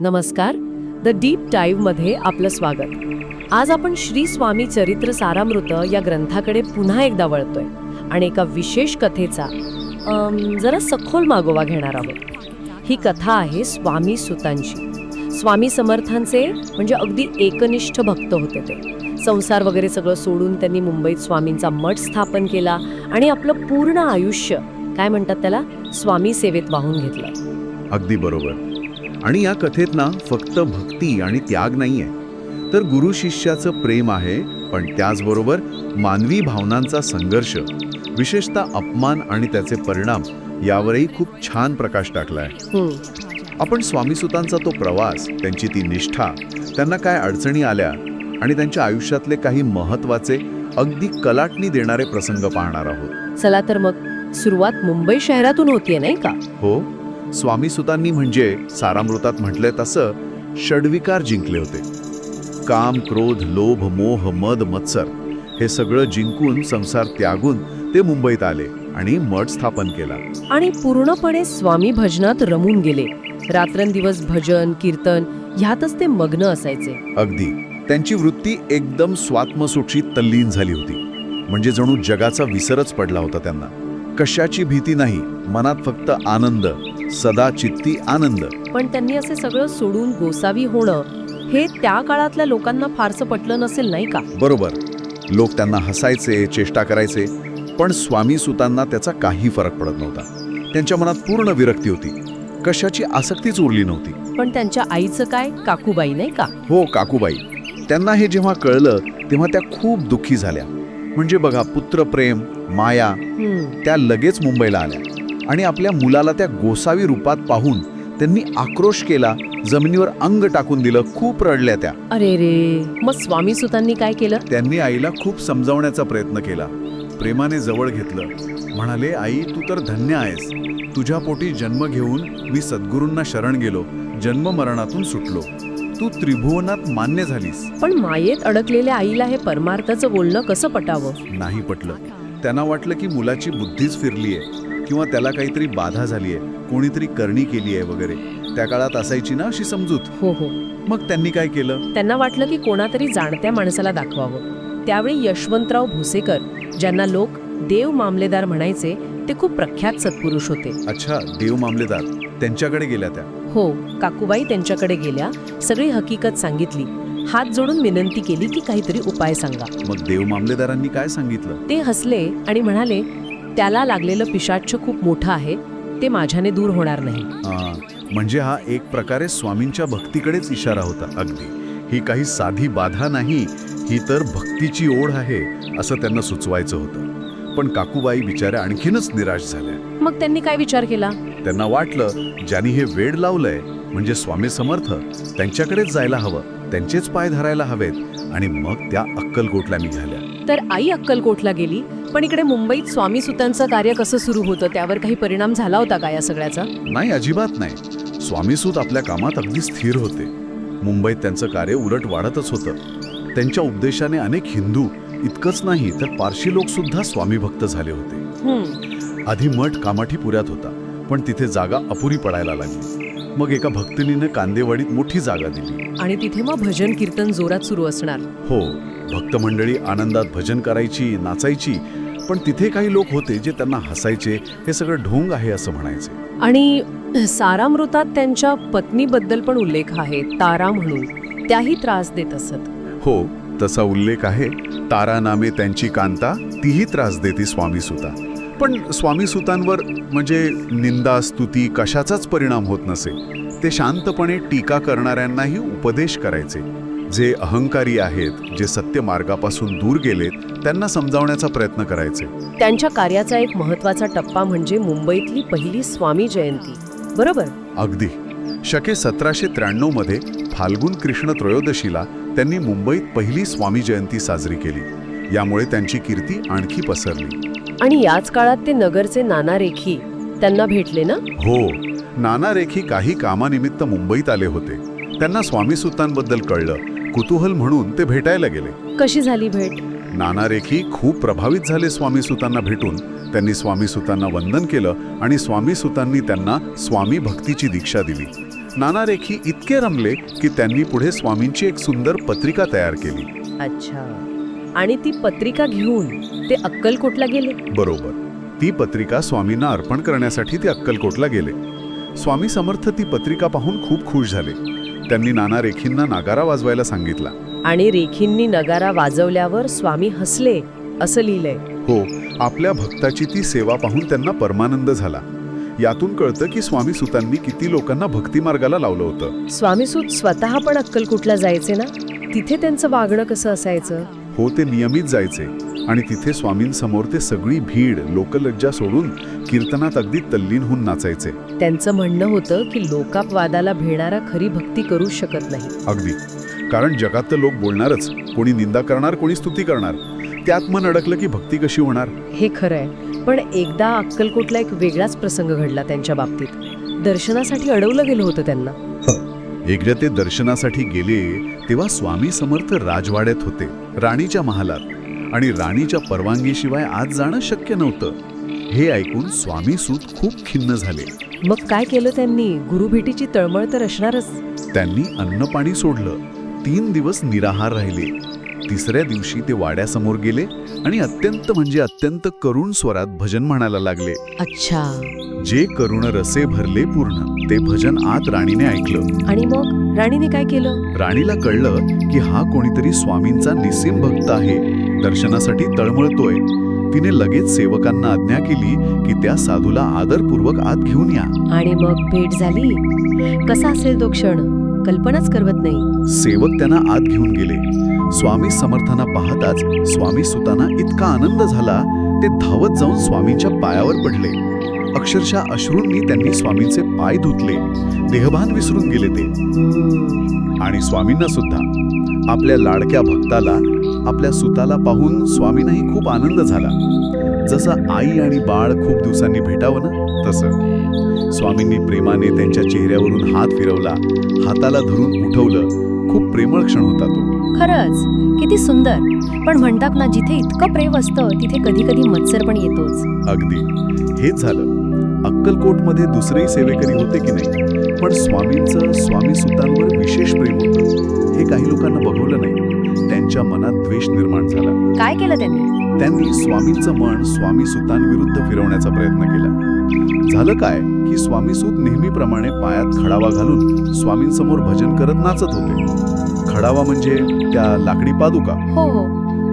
नमस्कार. द डीपमध्ये आपलं स्वागत. आज आपण श्री स्वामी चरित्र सारामृत या ग्रंथाकडे पुन्हा एकदा वळतोय आणि एका विशेष कथेचा जरा सखोल मागोवा घेणार आहोत. ही कथा आहे स्वामी सुतांची. स्वामी समर्थांचे म्हणजे अगदी एकनिष्ठ भक्त होते ते. संसार वगैरे सगळं सोडून त्यांनी मुंबईत स्वामींचा मठ स्थापन केला आणि आपलं पूर्ण आयुष्य काय म्हणतात त्याला स्वामी सेवेत वाहून घेतलं. अगदी बरोबर. आणि या कथेत ना फक्त भक्ती आणि त्याग नाहीये. तर गुरु शिष्याचं प्रेम आहे पण त्याचबरोबर मानवी भावनांचा संघर्ष विशेषतः अपमान आणि त्याचे परिणाम यावरही खूप छान प्रकाश टाकलाय. हं, आपण स्वामीसुतांचा तो प्रवास त्यांची ती निष्ठा त्यांना काय अडचणी आल्या आणि त्यांच्या आयुष्यातले काही महत्त्वाचे अगदी कलाटणी देणारे प्रसंग पाहणार आहोत. चला तर मग सुरुवात मुंबई शहरातून होतीये नाही का? हो. स्वामीसुतांनी म्हणजे सारामृतात म्हटलंय तसं षडविकार जिंकले होते. काम क्रोध लोभ मोह मद मत्सर हे सगळं जिंकून संसार त्यागून ते मुंबईत आले आणि मठ स्थापन केला. आणि पूर्णपणे स्वामी भजनात रमून गेले. रात्रंदिवस भजन कीर्तन ह्यातच ते मग्न असायचे. अगदी. त्यांची वृत्ती एकदम स्वात्मसुखी तल्लीन झाली होती. म्हणजे जणू जगाचा विसरच पडला होता त्यांना. कशाची भीती नाही मनात फक्त आनंद सदा चित्ती आनंद. पण त्यांनी असे सगळं सोडून गोसावी होणं हे त्या काळातल्या लोकांना फारसं पटलं नसेल नाही का? बरोबर. लोक त्यांना हसायचे चेष्टा करायचे पण स्वामी सुतांना त्याचा काही फरक पडत नव्हता. त्यांच्या मनात पूर्ण विरक्ती होती. कशाची आसक्तीच उरली नव्हती. पण त्यांच्या आईचं काय? काकूबाई नाही का? हो काकूबाई. त्यांना हे जेव्हा कळलं तेव्हा त्या खूप दुःखी झाल्या. म्हणजे बघा पुत्र प्रेम माया त्या लगेच मुंबईला आल्या. आणि आपल्या मुलाला त्या गोसावी रूपात पाहून त्यांनी आक्रोश केला जमिनीवर अंग टाकून दिलं खूप रडल्या त्या. अरे रे मग स्वामी सुतांनी काय केलं? त्यांनी आईला खूप समजावण्याचा प्रयत्न केला. प्रेमाने जवळ घेतलं. म्हणाले आई तू तर धन्य आहेस. तुझ्या पोटी जन्म घेऊन मी सद्गुरूंना शरण गेलो. जन्म मरणातून सुटलो. तू त्रिभुवनात मान्य झालीस. पण मायेत अडकलेल्या आईला हे परमार्थाचं बोलणं कसं पटावं? नाही पटलं. त्यांना वाटलं की मुलाची बुद्धीच फिरलीये किंवा त्याला काहीतरी बाधा झालीये कोणीतरी करणी केली आहे वगैरे. त्या काळात असायची ना अशी समजूत? हो हो. मग त्यांनी काय केलं? त्यांना वाटलं की कोणातरी जाणत्या माणसाला दाखवावं. त्यावेळी यशवंतराव भोसेकर ज्यांना लोक देव मामलेदार म्हणायचे ते खूप प्रख्यात सत्पुरुष होते. अच्छा देव मामलेदार. त्यांच्याकडे गेल्या त्या. हो काकूबाई त्यांच्याकडे गेल्या सगळी हकीकत सांगितली. हात जोडून विनंती केली की काहीतरी उपाय सांगा. मग देव मामलेदारांनी काय सांगितलं? ते हसले आणि म्हणाले त्याला लागलेलं पिशाच्छ खूप मोठं आहे ते माझ्याने दूर होणार नाही. म्हणजे हा एक प्रकारे स्वामींच्या भक्तीकडेच इशारा होता अगदी. ही काही साधी बाधा नाही ही तर भक्तीची ओढ आहे असं त्यांना सुचवायचं होतं. पण काकूबाई बिचाऱ्या आणखीनच निराश झाल्या. मग त्यांनी काय विचार केला? त्यांना वाटलं ज्यांनी हे वेड लावलंय म्हणजे स्वामी समर्थ त्यांच्याकडेच जायला हवं त्यांचेच पाय धरायला हवेत आणि मग त्या अक्कलकोटला निघाल्या. तर आई अक्कलकोटला गेली पण इकडे मुंबईत स्वामी सुतांचं कार्य कसं सुरू होतं त्यावर काही परिणाम झाला होता का या सगळ्याचा? नाही अजिबात नाही. स्वामीसूत आपल्या कामात अगदी स्थिर होते. मुंबईत त्यांचं कार्य उलट वाढतच होतं. त्यांच्या उपदेशाने अनेक हिंदू इतकंच नाही तर पारशी लोक सुद्धा स्वामी भक्त झाले होते. आधी मठ कामाठीपुऱ्यात होता. पण तिथे जागा अपुरी पडायला लागली. मग एका भक्तिनीनं कांदेवाडीत मोठी जागा दिली. आणि तिथे मग भजन कीर्तन जोरात सुरू असणार. हो भक्त मंडळी आनंदात भजन करायची नाचायची पण तिथे काही लोक होते जे त्यांना हसायचे हे सगळं ढोंग आहे असं म्हणायचे. आणि सारामृतात त्यांच्या पत्नीबद्दल पण उल्लेख आहे तारा म्हणून. त्याही त्रास देत असत. हो तसा उल्लेख आहे. तारा नामे त्यांची कांता तीही त्रास देते स्वामी सुता. पण स्वामी सुतांवर म्हणजे निंदा स्तुती कशाचाच परिणाम होत नसे. ते शांतपणे टीका करणाऱ्यांनाही उपदेश करायचे. जे अहंकारी आहेत जे सत्य मार्गापासून दूर गेलेत त्यांना समजावण्याचा प्रयत्न करायचे. त्यांच्या कार्याचा एक महत्त्वाचा टप्पा म्हणजे मुंबईतली पहिली स्वामी जयंती. बरोबर? अगदी. शके सतराशे त्र्याण्णवमध्ये फाल्गुन कृष्ण त्रयोदशीला त्यांनी मुंबईत पहिली स्वामी जयंती साजरी केली. यामुळे त्यांची कीर्ती आणखी पसरली. आणि याच काळात ते नगरचे नाना रेखी त्यांना भेटले ना? हो नाना रेखी काही कामानिमित्त मुंबईत आले होते. त्यांना स्वामी सुतांबद्दल कळलं. कुतूहल म्हणून ते भेटायला गेले. कशी झाली भेट? नाना रेखी खूप प्रभावित झाले स्वामी सुतांना भेटून. त्यांनी स्वामी सुतांना वंदन केलं आणि स्वामी सुतांनी त्यांना स्वामी भक्तीची दीक्षा दिली. नाना रेखी इतके रमले की त्यांनी पुढे स्वामींची एक सुंदर पत्रिका तयार केली. अच्छा. आणि ती पत्रिका घेऊन ते अक्कलकोटला गेले. बरोबर. ती पत्रिका स्वामींना अर्पण करण्यासाठी ते अक्कलकोटला गेले. स्वामी समर्थ ती पत्रिका पाहून खूप खुश झाले. त्यांनी नाना रेखींना नागारा वाजवायला सांगितला. आणि रेखींनी नगारा वाजवल्यावर स्वामी हसले असं लिहिलंय. हो आपल्या भक्ताची ती सेवा पाहून त्यांना परमानंद झाला. यातून कळतं की स्वामी सुतांनी किती लोकांना भक्ती मार्गाला लावलं होतं. स्वामीसूत स्वतः पण अक्कलकोटला जायचे ना? तिथे त्यांचं वागणं कसं असायचं? हो ते नियमित जायचे. आणि तिथे स्वामींसमोर ते सगळी भीड लोकलज्जा सोडून कीर्तनात अगदी तल्लीन होऊन नाचायचे. त्यांचं म्हणणं होतं की लोकापवादाला भिणारा खरी भक्ती करू शकत नाही. अगदी. कारण जगात तर लोक बोलणारच. कोणी निंदा करणार कोणी स्तुती करणार. त्यात मन अडकलं की भक्ती कशी होणार? हे खरं आहे पण एकदा अक्कलकोटला एक वेगळाच प्रसंग घडला त्यांच्या बाबतीत. दर्शनासाठी अडवलं गेलं होतं त्यांना. एकदा ते दर्शनासाठी गेले तेव्हा स्वामी समर्थ राजवाड्यात होते राणीच्या महालात. आणि राणीच्या परवानगीशिवाय आज जाणं शक्य नव्हतं. हे ऐकून स्वामी सूत खूप खिन्न झाले. मग काय केलं त्यांनी? गुरुभेटीची तळमळ तर असणारच. त्यांनी अन्नपाणी सोडलं. तीन दिवस निराहार राहिले. तिसऱ्या दिवशी ते वाड्यासमोर गेले आणि अत्यंत म्हणजे अत्यंत करुण स्वरात भजन म्हणायला लागले. अच्छा. जे करुण रसे भरले पूर्ण ते भजन आत राणीने ऐकलं. आणि मग राणीने काय केलं? राणीला कळलं की हा कोणीतरी स्वामींचा निसीम भक्त आहे दर्शनासाठी तळमळतोय. तिने लगेच सेवकांना आज्ञा केली की त्या साधूला आदरपूर्वक आत घेऊन या. आणि मग भेट झाली. कसा असेल तो क्षण? कल्पनाच करवत नाही. सेवक त्यांना आत घेऊन गेले. स्वामी समर्थांना पाहताच स्वामी सुतांना इतका आनंद झाला ते धावत जाऊन स्वामींच्या पायावर पडले. अक्षरशः अश्रूंनी त्यांनी स्वामींचे पाय धुतले. देहभान विसरून गेले ते. आणि स्वामींना सुद्धा. आपल्या लाडक्या भक्ताला आपल्या सुताला पाहून स्वामींनाही खूप आनंद झाला. जसं आई आणि बाळ खूप दिवसांनी भेटावं ना? तसं. स्वामींनी प्रेमाने त्यांच्या चेहऱ्यावरून हात फिरवला हाताला धरून उठवलं प्रेमळ क्षण होता तो. खरंच किती सुंदर. पण म्हणतात ना जिथे इतकं प्रेम असतं तिथे कधी कधी मत्सर पण येतोच. अगदी. हेच झालं. अक्कलकोटमध्ये दुसरेही सेवेकरी होते की नाही? पण स्वामींचं स्वामी सुतांवर विशेष प्रेम होतं. हे काही लोकांना बघवलं नाही. त्यांच्या मनात द्वेष निर्माण झाला. काय केलं त्यांनी? त्यांनी स्वामींचं मन स्वामी सुतांविरुद्ध फिरवण्याचा प्रयत्न केला. झालं काय? की स्वामी सूत नेहमीप्रमाणे पायात खडावा घालून स्वामींसमोर भजन करत नाचत होते. खडावा म्हणजे त्या लाकडी पादुका. हो. हो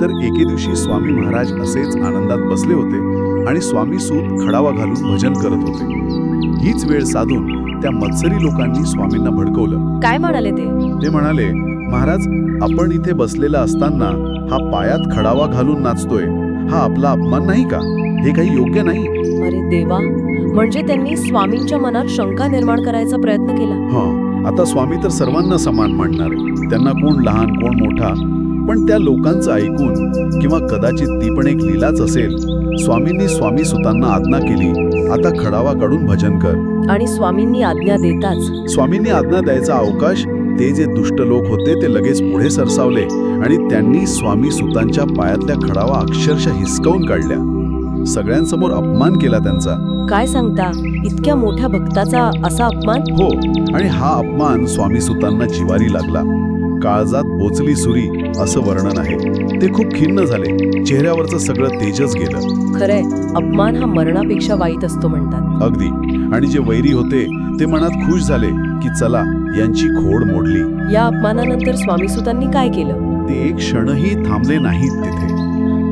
तर एके दिवशी स्वामी महाराज असेच आनंदात बसले होते आणि स्वामी सूत खडावा घालून भजन करत होते. हीच वेळ साधून त्या मत्सरी लोकांनी स्वामींना भडकवलं. काय म्हणाले ते? ते म्हणाले महाराज आपण इथे बसलेला असताना हा पायात खडावा घालून नाचतोय. हा आपला अपमान नाही का? हे काही योग्य नाही. अरे देवा! म्हणजे त्यांनी स्वामींच्या मनात शंका निर्माण करायचा प्रयत्न केला? हा आता स्वामी तर सर्वांना समान मानणार त्यांना कोण लहान कोण मोठा पण त्या लोकांचं ऐकून किंवा कदाचित ती पण एक लीलाच असेल स्वामींनी स्वामी सुतांना आज्ञा केली आता खडावा काढून भजन कर. आणि स्वामींनी आज्ञा देताच. स्वामींनी आज्ञा द्यायचा अवकाश ते जे दुष्ट लोक होते ते लगेच पुढे सरसावले आणि त्यांनी स्वामी सुतांच्या पायातल्या खडावा अक्षरशः हिसकावून काढल्या. सगळ्यांसमोर अपमान केला त्यांचा. काय सांगता? इतक्या मोठ्या भक्ताचा असा अपमान? हो आणि हा अपमान स्वामी सुतांना जिवारी लागला. काळजात बोचली सुरी असं वर्णन आहे. ते खूप खिन्न झाले. चेहऱ्यावरचं सगळं तेजच गेलं. खरंय. अपमान हा मरणापेक्षा वाईट असतो म्हणतात. अगदी. आणि जे वैरी होते ते मनात खुश झाले की चला यांची खोड मोडली. या अपमानानंतर स्वामीसुतांनी काय केलं? ते एक क्षणही थांबले नाहीत तिथे.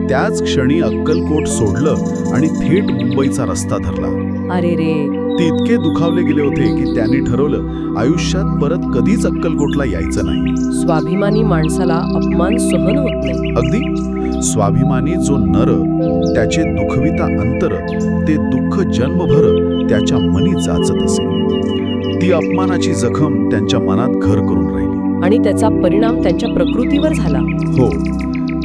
त्याच क्षणी अक्कलकोट सोडलं आणि थेट मुंबईचा रस्ता धरला. अरे रे ते इतके दुखावले गेले होते की त्यांनी ठरवलं आयुष्यात परत कधीच अक्कलकोटला यायचं नाही. स्वाभिमानी माणसाला अपमान सहन होत नाही. अगदी. स्वाभिमानी जो नर त्याचे दुखविता अंतर ते दुःख जन्मभर त्याच्या मनी जाचत असे. ती अपमानाची जखम त्यांच्या मनात घर करून राहिली. आणि त्याचा परिणाम त्यांच्या प्रकृतीवर झाला. हो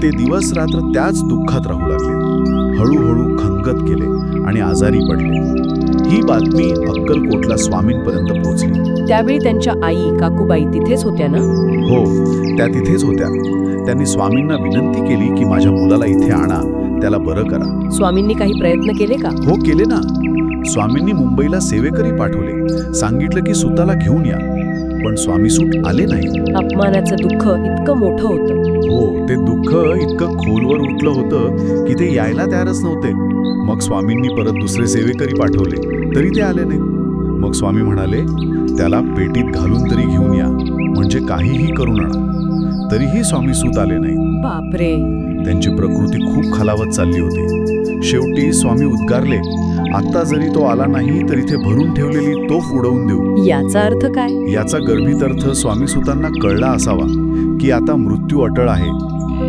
ते दिवस रात्र त्याच दुःखात राहू लागले. हळूहळू खंगत गेले आणि आजारी पडले. ही बातमी अक्कलकोटला स्वामींपर्यंत पोहोचली. त्यावेळी त्यांच्या आई काकूबाई तिथेच होत्या ना? हो त्या तिथेच होत्या. त्यांनी स्वामींना विनंती केली की माझ्या मुलाला इथे आणा त्याला बरं करा. स्वामींनी काही प्रयत्न केले का? हो केले ना. स्वामींनी मुंबईला सेवेकरी पाठवले. सांगितलं की सुताला घेऊन या. पण स्वामीसूत आले नाही. अपमानाचं दुःख इतकं मोठं होतं. हो ते दुःख इतकं खोलवर उठलं होतं की ते यायला तयारच नव्हते. मग स्वामींनी परत दुसरे सेवेकरी पाठवले तरी ते आले नाहीत. मग स्वामी म्हणाले त्याला पेटीत घालून तरी घेऊन या म्हणजे काहीही करून आणा तरीही स्वामी सूत आले नाही बापरे! त्यांची प्रकृती खूप खालावत चालली होती. शेवटी स्वामी उद्गारले आत्ता जरी तो आला नाही तर इथे भरून ठेवलेली तोफ उडवून देऊ. याचा अर्थ काय? याचा गर्भित अर्थ स्वामी सुतांना कळला असावा की आता मृत्यू अटळ आहे.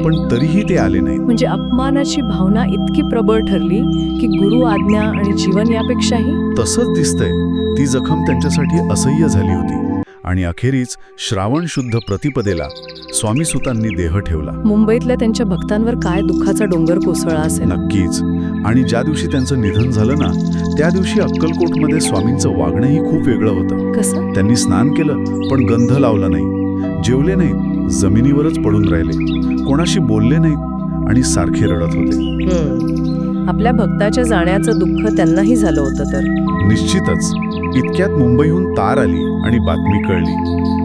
पण तरीही ते आले नाहीत म्हणजे अपमानाची भावना इतकी प्रबळ ठरली की गुरु आज्ञा आणि जीवन यापेक्षाही? तसंच दिसतंय. ती जखम त्यांच्यासाठी असह्य झाली होती. आणि अखेरीस श्रावण शुद्ध प्रतिपदेला स्वामी सुतांनी देह ठेवला. मुंबईतल्या त्यांच्या भक्तांवर काय दुःखाचा डोंगर कोसळला असेल? नक्कीच. आणि ज्या दिवशी त्यांचं निधन झालं ना त्या दिवशी अक्कलकोटमध्ये स्वामींचं वागणंही खूप वेगळं होतं. कसं? त्यांनी स्नान केलं पण गंध लावला नाही. जेवले नाहीत जमिनीवरच पडून राहिले. कोणाशी बोलले नाहीत आणि सारखे रडत होते. आपल्या भक्ताच्या जाण्याचं दुःख त्यांनाही झालं होतं तर. निश्चितच. इतक्यात मुंबईहून तार आली आणि बातमी कळली.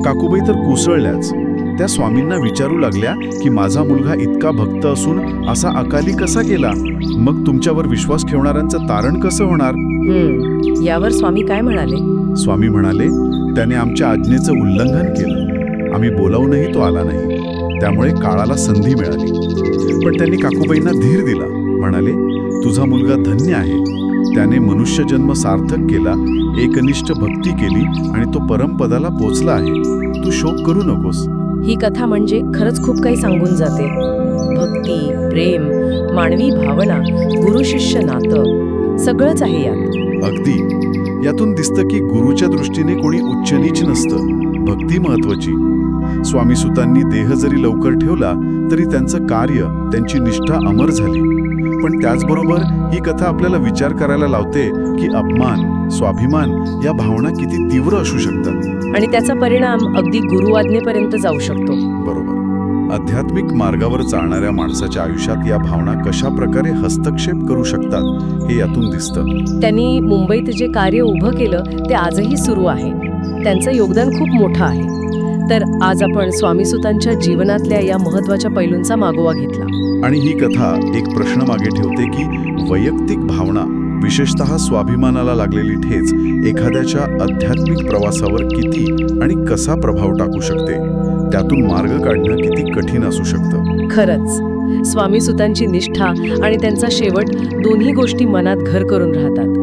काकूबाई तर कुसळल्याच. त्या स्वामींना विचारू लागल्या की माझा मुलगा इतका भक्त असून असा अकाली कसा गेला? मग तुमच्यावर विश्वास ठेवणाऱ्यांचं तारण कसं होणार. यावर स्वामी काय म्हणाले? स्वामी म्हणाले त्याने आमच्या आज्ञेचं उल्लंघन केलं. आम्ही बोलावूनही तो आला नाही. त्यामुळे काळाला संधी मिळाली. पण त्यांनी काकूबाईंना धीर दिला. म्हणाले तुझा मुलगा धन्य आहे. त्याने मनुष्यजन्म सार्थक केला एकनिष्ठ भक्ती केली आणि तो परमपदाला पोचला आहे. तू शोक करू नकोस. ही कथा म्हणजे खरंच खूप काही सांगून जाते. भक्ती प्रेम मानवी भावना गुरु शिष्य नातं सगळंच आहे यात. अगदी. यातून दिसतं की गुरुच्या दृष्टीने कोणी उच्चनीच नसतं भक्ती महत्वाची स्वामी सुतांनी देह जरी लवकर ठेवला तरी त्यांचं कार्य त्यांची निष्ठा अमर झाली. पण त्याचबरोबर ही कथा आपल्याला विचार करायला लावते की अपमान स्वाभिमान या भावना किती तीव्र असू शकतात. आणि त्याचा परिणाम अगदी गुरुआज्ञेपर्यंत जाऊ शकतो. बरोबर. आध्यात्मिक मार्गावर चालणाऱ्या माणसाच्या आयुष्यात या भावना कशा प्रकारे हस्तक्षेप करू शकतात हे यातून दिसतं. त्यांनी मुंबईत जे कार्य उभं केलं ते आजही सुरू आहे. त्यांचं योगदान खूप मोठं आहे. तर आज आपण स्वामीसुतांच्या जीवनातल्या या महत्त्वाच्या पैलूंचा मागोवा घेतला. आणि ही कथा एक प्रश्न मागे ठेवते की वैयक्तिक भावना विशेषतः स्वाभिमानाला लागलेली ठेच एखाद्याच्या आध्यात्मिक प्रवासावर किती आणि कसा प्रभाव टाकू शकते? त्यातून मार्ग काढणं किती कठीण असू शकतं? खरंच. स्वामी सुतांची निष्ठा आणि त्यांचा शेवट दोन्ही गोष्टी मनात घर करून राहतात.